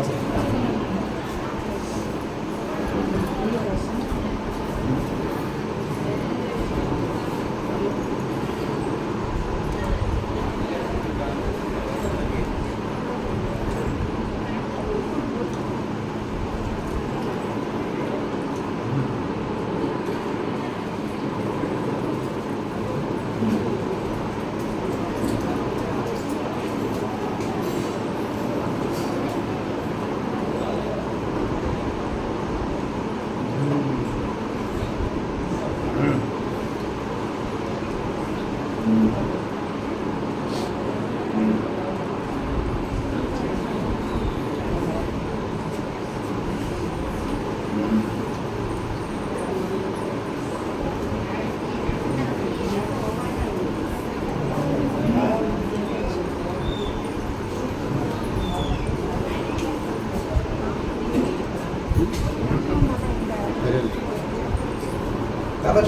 ます。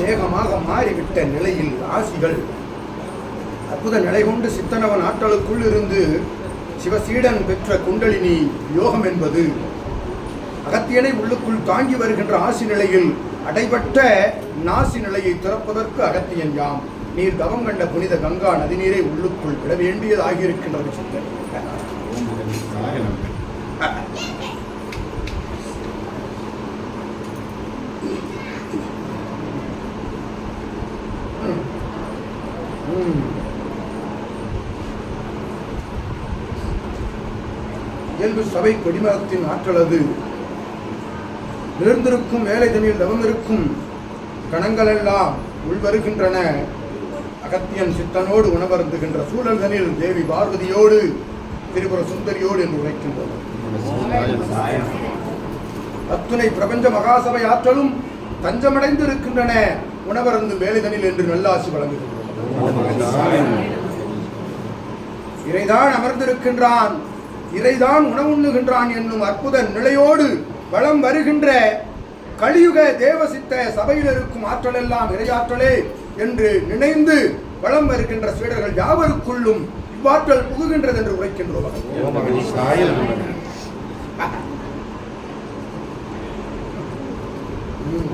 தேகமாக மாறிவிட்ட நிலையில் ஆசிகள் அற்புத நிலை கொண்டு சித்தனவன் ஆற்றலுக்குள் இருந்து சிவசீடன் பெற்ற குண்டலினி யோகம் என்பது அகத்தியனை உள்ளுக்குள் தாங்கி வருகின்ற ஆசி நிலையில் அடைபட்ட நாசி நிலையை திறப்பதற்கு அகத்தியன் யாம். நீர் தவம் கண்ட புனித கங்கா நதிநீரை உள்ளுக்குள் விட வேண்டியதாகியிருக்கின்றது சித்தன். இயல்பு சபை கொடிமரத்தின் ஆற்றலது. நிறந்திருக்கும் வேலை தனியில் தவமிருக்கும் கணங்களெல்லாம் உள்வருகின்றன. அகத்தியன் சித்தனோடு உணவருந்துகின்ற சூழல் தனில் தேவி பார்வதியோடு திரிபுர சுந்தரியோடு என்று உரைக்கின்றது அத்துணை பிரபஞ்ச மகாசபை ஆற்றலும் தஞ்சமடைந்து இருக்கின்றன உணவருந்து வேலைதனில் என்று நல்லாசி வழங்குகின்றனர். இறைதான் அமர்ந்திருக்கின்றான். இறைதான் உணவுண்ணுகின்றான் என்னும் அற்புத நிலையோடு வளம் வருகின்ற கலியுக தேவசித்த சபையில் இருக்கும் ஆற்றலெல்லாம் இறையாற்றலே என்று நினைந்து வளம் வருகின்ற சீடர்கள் யாவருக்குள்ளும் இவ்வாற்றல் புகுகின்றது என்று உரைக்கின்றோம் ம்.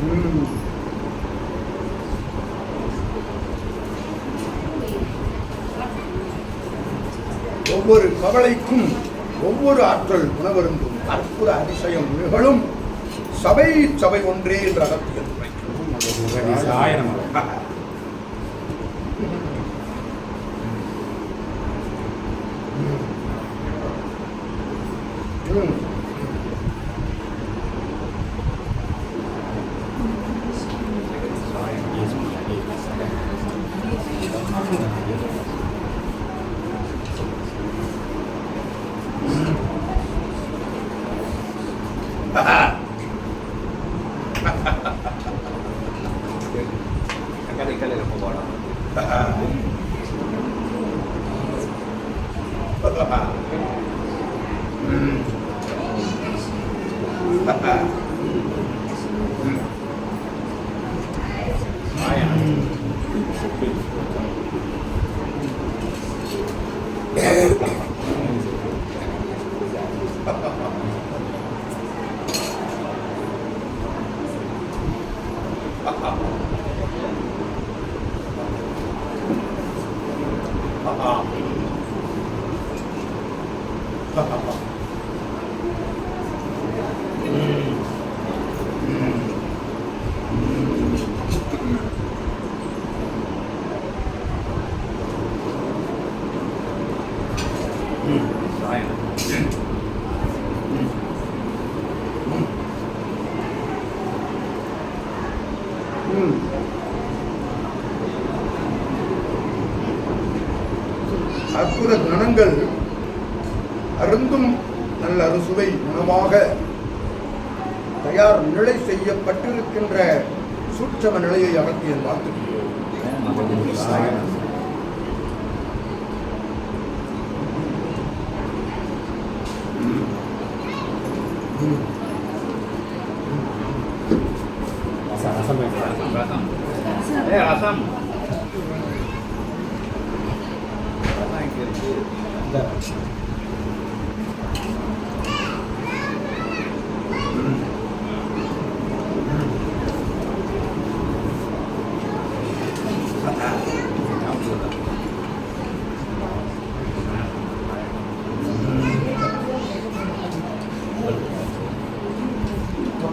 ம். ஒவ்வொரு கவலைக்கும் ஒவ்வொரு ஆற்றல் உணவருந்தும் அற்புத அதிசயம் நிகழும் சபை சபை ஒன்றே என்ற அகத்தியல் ஆயிரம். Papa. Mm. Papa.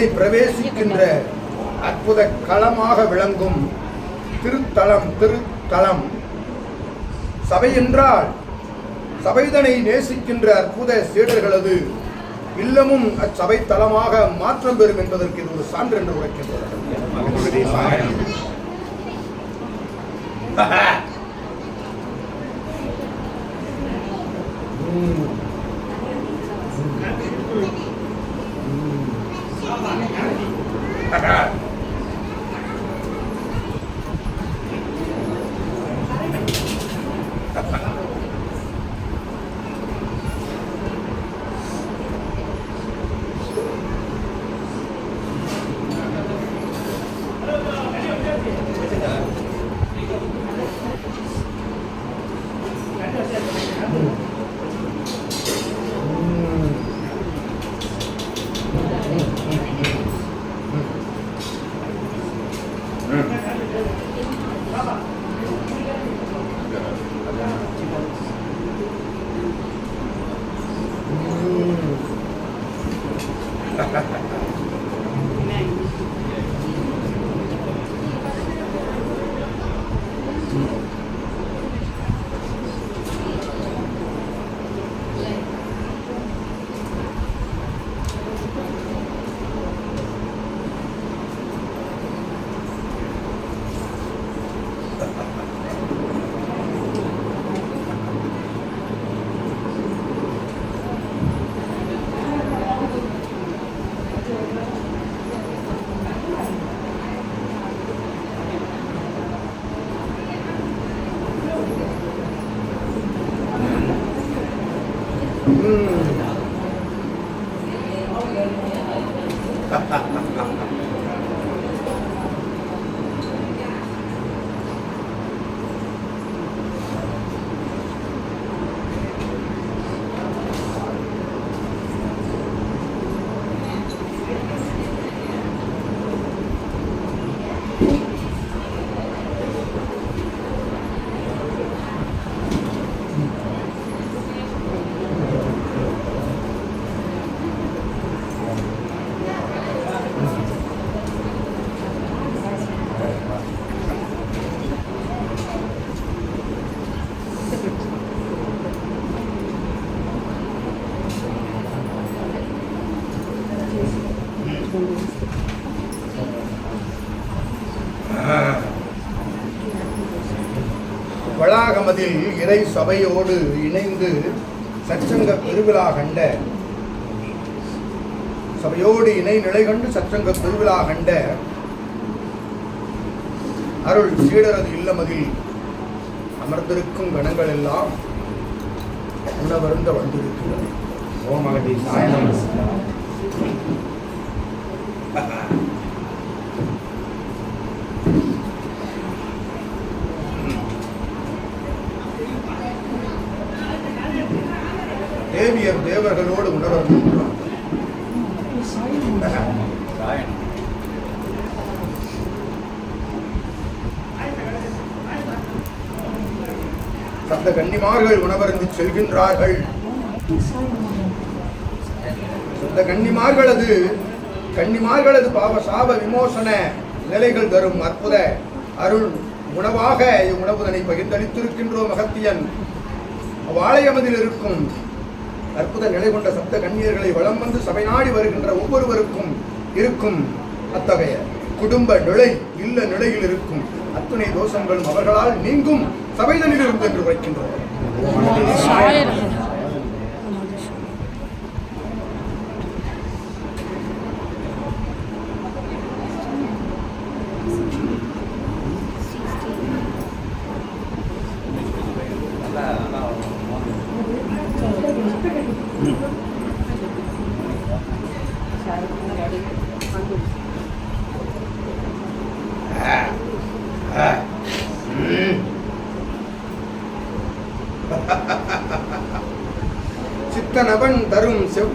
உங்களை பிரவேசிக்கின்ற அற்புத களமாக விளங்கும் திருத்தலம் திருத்தலம். சபை என்றால் சபைதனை நேசிக்கின்ற அற்புத சீடர்களது இல்லமும் அச்சபை தளமாக மாற்றம் பெறும் என்பதற்கு இது ஒரு சான்று என்று உரைக்கின்றது வளாகமதில் இறை சபையோடு இணைந்து சச்சங்க பெருவிழா கண்ட சபையோடு இணை நிலை கண்டு சச்சங்க பெருவிழா கண்ட அருள் சீடரது இல்லமதில் அமர்ந்திருக்கும் கணங்கள் எல்லாம் உணவருந்த வந்திருக்கிறது. ஓம் சாயனம். சேவியர் தேவர்களோடு உணவருந்திருக்கிறார் சாயனம் சப்த கன்னிமார்கள் உணவருந்தி செல்கின்றார்கள். சப்த கன்னிமார்களது கன்னிமார்களது பாவ சாப விமோசன நிலைகள் தரும் அற்புத அருள் உணவாக இவ்வுணவுதனை பகிர்ந்தளித்திருக்கின்றோம் மகத்தியன் வாழையமதில் இருக்கும் அற்புத நிலை கொண்ட சப்த கண்ணியர்களை வளம் வந்து சபை நாடி வருகின்ற ஒவ்வொருவருக்கும் இருக்கும். அத்தகைய குடும்ப நிலை இல்ல நிலையில் இருக்கும். அத்துணை தோஷங்களும் அவர்களால் நீங்கும். சபைதனில் இருந்து என்று உரைக்கின்றோம்.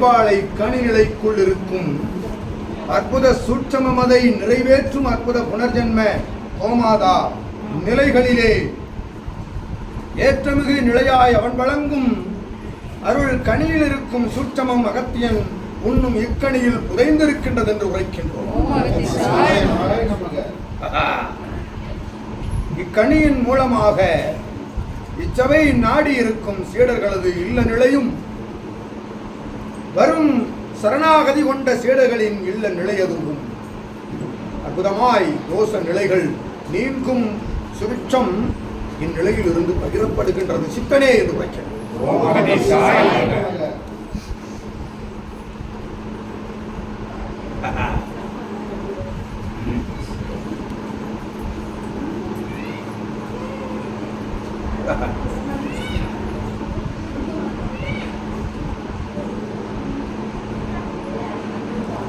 தரும் கனிநிலைக்குள் இருக்கும் அற்புத சூட்சமமதை நிறைவேற்றும் அற்புத புனர்ஜென்ம கோமாதா நிலைகளிலே. ஏற்றமிகு நிலையாய் அவன் வழங்கும் அருள் கனியில் இருக்கும் சூட்சமம் அகத்தியன் உண்ணும் இக்கணியில் புதைந்திருக்கின்றது என்று உரைக்கின்றோம் இக்கணியின் மூலமாக இச்சபை நாடி இருக்கும் சீடர்களது இல்ல நிலையும் வரும் சரணாகதி கொண்ட சீடர்களின் இல்ல நிலையதுவும் அற்புதமாய் தோஷ நிலைகள் நீங்கும் சுருட்சம் இந்நிலையில் இருந்து பகிரப்படுகின்றது. சித்தனே என்று உரைக்கிறேன் ஓம் அகதி சாயனம்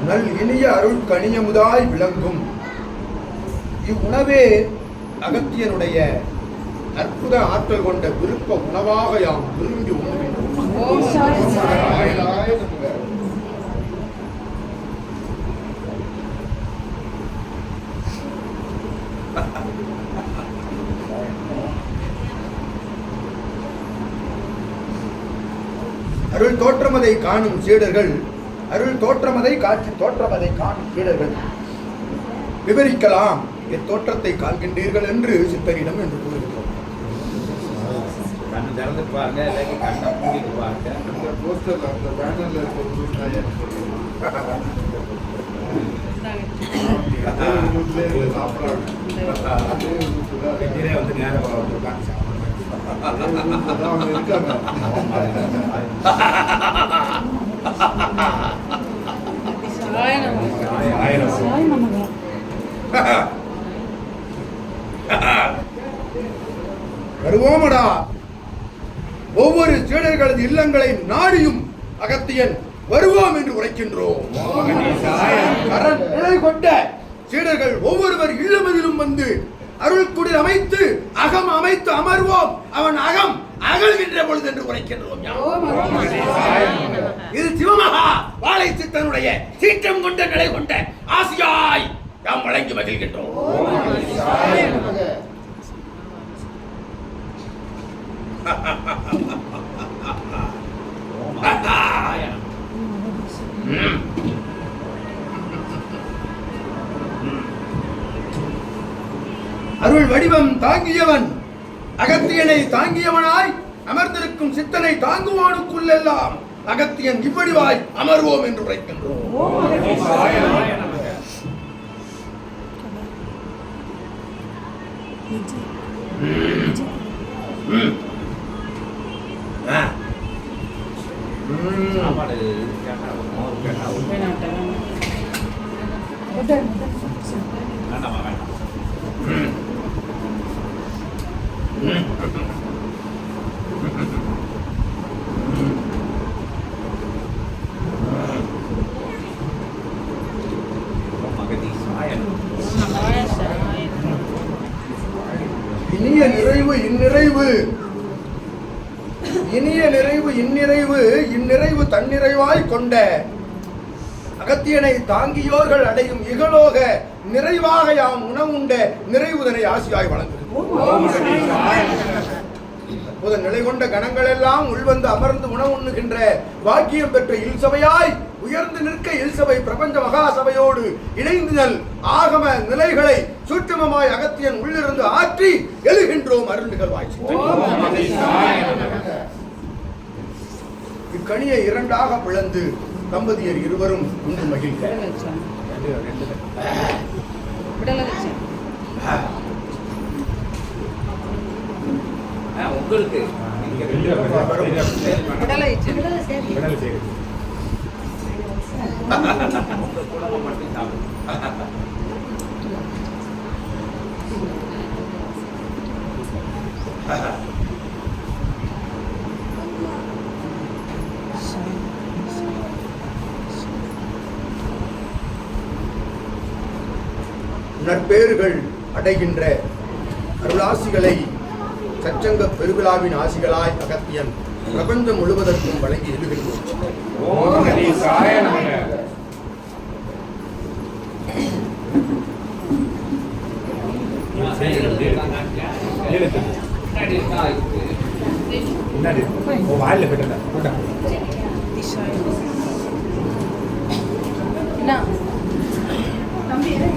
நல் இனிய அருள் கனியமுதாய் விளங்கும். இவ்வுணவே அகத்தியனுடைய அற்புத ஆற்றல் கொண்ட விருப்ப உணவாக யாம் விரும்பி அருள் தோற்றமதை காணும் சீடர்கள் அருள் தோற்றமதை காட்சி தோற்றமதை காணும் சீடர்கள் விவரிக்கலாம். இத்தோற்றத்தை காண்கின்றீர்கள் என்று சித்தரிடம் என்று கூறுகிறோம் கண்ணு திறந்து பாருங்க இல்லாட்டி கண்ணை மூடிட்டு பாருங்க. அந்த போஸ்டர்ல அந்த பேனர்ல இருக்க ஒரு நியூஸ் நான் எனக்கு சொல்றேன். அதே நியூஸ்ல இருந்து சாப்பிடுறாங்க. அதே நியூஸ்ல தான் வெஜ்ஜிலே வந்து நேரம் உட்காந்து அதே வருவோமடா. ஒவ்வொரு சீடர்களது இல்லங்களை நாடியும் அகத்தியன் வருவோம் என்று உரைக்கின்றோம். கரண் நிலை கொண்ட சீடர்கள் ஒவ்வொருவர் இல்லமதிலும் வந்து அருள்குடில் அமைத்து அகம் அமைத்து அமர்வோம். அவன் அகம் அகழ்கின்ற பொழுது என்று உரைக்கின்றோம். உடைய சீற்றம் கொண்ட நிலை கொண்ட ஆசியாய் நாம் வழங்கி மகிழ்கின்றோம். அருள் வடிவம் தாங்கியவன் அகத்தியனை தாங்கியவனாய் அமர்ந்திருக்கும் சித்தனை தாங்குவானுக்குள்ளெல்லாம் அகத்தியன் இவ்வடிவாய் அமர்வோம் என்று உரைக்கின்றோம் சாயனம் தன்னிறைவு இந்நிறைவு தன்னிறைவாய் கொண்ட அகத்தியனை தாங்கியோர்கள் அடையும் இகலோக நிறைவாக யாம் உணவுண்ட நிறைவுதனை ஆசியாய் வழங்குகிறோம் அற்புத நிலை கொண்ட கணங்கள் எல்லாம் உள்வந்து அமர்ந்து உணவுண்ணுகின்ற வாக்கியம் பெற்ற இல்சபையாய் உயர்ந்து நிற்க இல்சபை பிரபஞ்ச மகாசபையோடு இணைந்துதல் ஆகம நிலைகளை சூட்சமமாய் அகத்தியன் உள்ளிருந்து ஆற்றி எழுகின்றோம் அருள் நிகழ்வாய் இக்கணியை இரண்டாக பிளந்து தம்பதியர் இருவரும் உண்டு மகிழ்க. உங்களுக்கு. நற்பேறுகள் அடைகின்ற அருளாசிகளை சச்சங்க பெருவிழாவின் ஆசிகளாய் அகத்தியன் பிரபஞ்சம் முழுவதற்கும் வழங்கி எழுதுகின்றோம். ஓம் முன்னாடி இருக்கா போயிட்டு போட்டா அவங்க